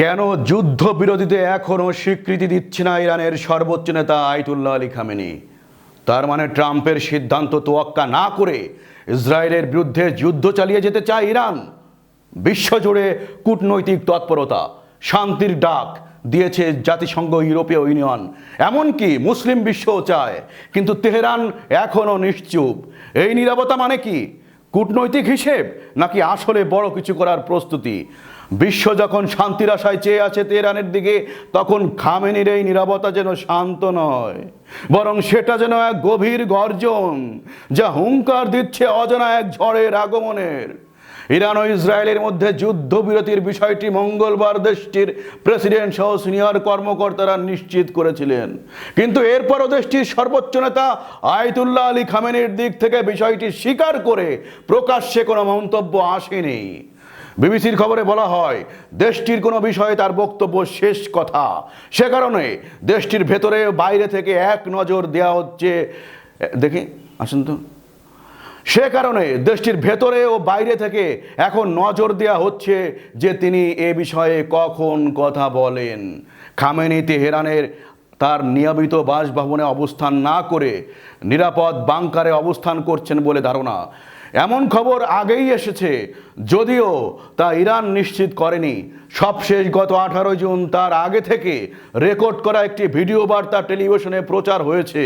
কেন যুদ্ধ বিরোধীতে এখনও স্বীকৃতি দিচ্ছে না ইরানের সর্বোচ্চ নেতা আইতুল্লাহ আলী খামেনি? তার মানে ট্রাম্পের সিদ্ধান্ত তোয়াক্কা না করে ইসরায়েলের বিরুদ্ধে যুদ্ধ চালিয়ে যেতে চায় ইরান। বিশ্বজুড়ে কূটনৈতিক তৎপরতা, শান্তির ডাক দিয়েছে জাতিসংঘ, ইউরোপীয় ইউনিয়ন। এমনকি মুসলিম বিশ্বও চায়, কিন্তু তেহরান এখনও নিশ্চুপ। এই নিরাপত্তা মানে কি? কূটনৈতিক হিসেব নাকি আসলে বড় কিছু করার প্রস্তুতি? বিশ্ব যখন শান্তির আশায় চেয়ে আছে তেহরানের দিকে, তখন খামেনির এই নিরাপত্তা যেন শান্ত নয়। বরং সেটা যেন এক গভীর গর্জন, যা হুঙ্কার দিচ্ছে অজানা এক ঝড়ের আগমনের। ইরান ও ইসরায়েলের মধ্যে যুদ্ধবিরতির বিষয়টি মঙ্গলবার দেশটির প্রেসিডেন্ট সহ সিনিয়র কর্মকর্তারা নিশ্চিত করেছিলেন। কিন্তু এরপরও দেশটির সর্বোচ্চ নেতা আয়তুল্লাহ আলী খামেনির দিক থেকে বিষয়টি স্বীকার করে প্রকাশ্যে কোনো মন্তব্য আসেনি। বিবিসির খবরে বলা হয়, দেশটির কোনো বিষয়ে তার বক্তব্য শেষ কথা। সে কারণে দেশটির ভেতরে বাইরে থেকে এক নজর দেওয়া হচ্ছে, দেখি, আসুন তো। সে কারণে দেশটির ভেতরে ও বাইরে থেকে এখন নজর দেওয়া হচ্ছে যে তিনি এ বিষয়ে কখন কথা বলেন। খামেনি তেহরানের তার নিয়মিত বাসভবনে অবস্থান না করে নিরাপদ বাংকারে অবস্থান করছেন বলে ধারণা। এমন খবর আগেই এসেছে, যদিও তা ইরান নিশ্চিত করেনি। সবশেষ গত আঠারো জুন তার আগে থেকে রেকর্ড করা একটি ভিডিও বার্তা টেলিভিশনে প্রচার হয়েছে।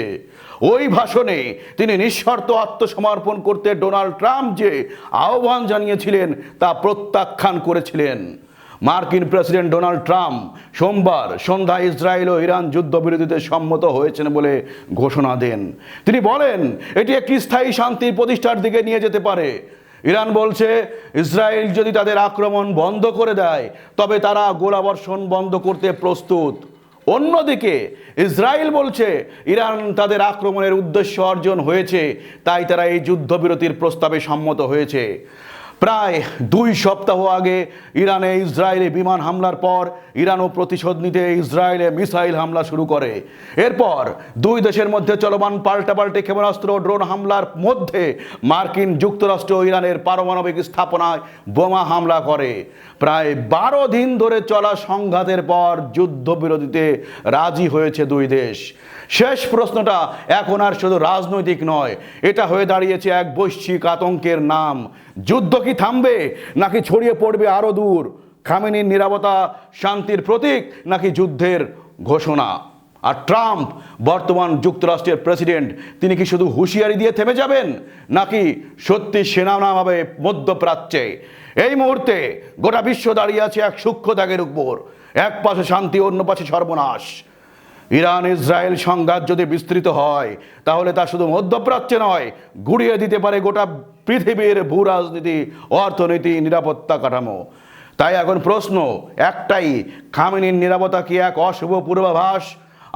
ওই ভাষণে তিনি নিঃশর্ত আত্মসমর্পণ করতে ডোনাল্ড ট্রাম্প যে আহ্বান জানিয়েছিলেন তা প্রত্যাখ্যান করেছিলেন। মার্কিন প্রেসিডেন্ট ডোনাল্ড ট্রাম্প সোমবার সন্ধ্যায় ইসরায়েল ও ইরান যুদ্ধবিরতিতে সম্মত হয়েছেন বলে ঘোষণা দেন। তিনি বলেন, এটি একটি স্থায়ী শান্তির প্রতিষ্ঠার দিকে নিয়ে যেতে পারে। ইরান বলছে, ইসরায়েল যদি তাদের আক্রমণ বন্ধ করে দেয়, তবে তারা গোলাবর্ষণ বন্ধ করতে প্রস্তুত। অন্যদিকে, ইসরায়েল বলছে, ইরান তাদের আক্রমণের উদ্দেশ্য অর্জন হয়েছে, তাই তারা এই যুদ্ধবিরতির প্রস্তাবে সম্মত হয়েছে। প্রায় দুই সপ্তাহ আগে ইরানে ইসরায়েলে বিমান হামলার পর ইরানও প্রতিশোধ নিতে ইসরায়েলে মিসাইল হামলা শুরু করে। এরপর দুই দেশের মধ্যে চলমান পাল্টাপাল্টি ক্ষেপণাস্ত্র ড্রোন হামলার মধ্যে মার্কিন যুক্তরাষ্ট্র ইরানের পারমাণবিক স্থাপনায় বোমা হামলা করে। প্রায় বারো দিন ধরে চলা সংঘাতের পর যুদ্ধবিরতিতে রাজি হয়েছে দুই দেশ। শেষ প্রশ্নটা এখন আর শুধু রাজনৈতিক নয়, এটা হয়ে দাঁড়িয়েছে এক বৈশ্বিক আতঙ্কের নাম। যুদ্ধ কি থামবে? নাকি ছড়িয়ে পড়বে আরও দূর? খামেনির নিরাপত্তা শান্তির প্রতীক, নাকি যুদ্ধের ঘোষণা? আর ট্রাম্প, বর্তমান যুক্তরাষ্ট্রের প্রেসিডেন্ট, তিনি কি শুধু হুঁশিয়ারি দিয়ে থেমে যাবেন? নাকি সত্যি সেনা নামাবে মধ্যপ্রাচ্যে? এই মুহূর্তে গোটা বিশ্ব দাঁড়িয়ে আছে এক সূক্ষ্ম ত্যাগের উপর। এক পাশে শান্তি, অন্য পাশে সর্বনাশ। ইরান, ইসরায়েল সংঘাত যদি বিস্তৃত হয়, তাহলে তা শুধু মধ্যপ্রাচ্যে নয়, গুড়িয়ে দিতে পারে গোটা পৃথিবীর ভূ রাজনীতি অর্থনীতি, নিরাপত্তা কাঠামো। তাই এখন প্রশ্ন, একটাই, খামেনির নিরাপত্তা কি এক অশুভ পূর্বাভাস?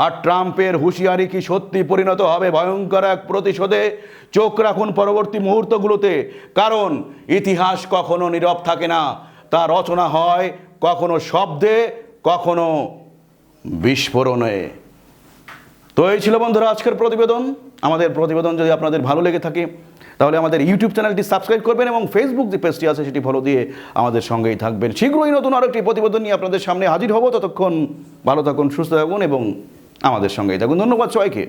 আর ট্রাম্পের হুঁশিয়ারি কি সত্যি পরিণত হবে ভয়ঙ্কর এক প্রতিশোধে? চোখ রাখুন পরবর্তী মুহূর্তগুলোতে, কারণ ইতিহাস কখনো নীরব থাকে না, তা রচনা হয় কখনো শব্দে, কখনো বিস্ফোরণে। তো এই ছিল বন্ধুরা আজকের প্রতিবেদন। আমাদের প্রতিবেদন যদি আপনাদের ভালো লেগে থাকে, তাহলে আমাদের ইউটিউব চ্যানেলটি সাবস্ক্রাইব করবেন এবং ফেসবুক যে পেজটি আছে সেটি ফলো দিয়ে আমাদের সঙ্গেই থাকবেন। শীঘ্রই নতুন আরও একটি প্রতিবেদন নিয়ে আপনাদের সামনে হাজির হব। ততক্ষণ ভালো থাকুন, সুস্থ থাকুন এবং আমাদের সঙ্গেই থাকুন। ধন্যবাদ সবাইকে।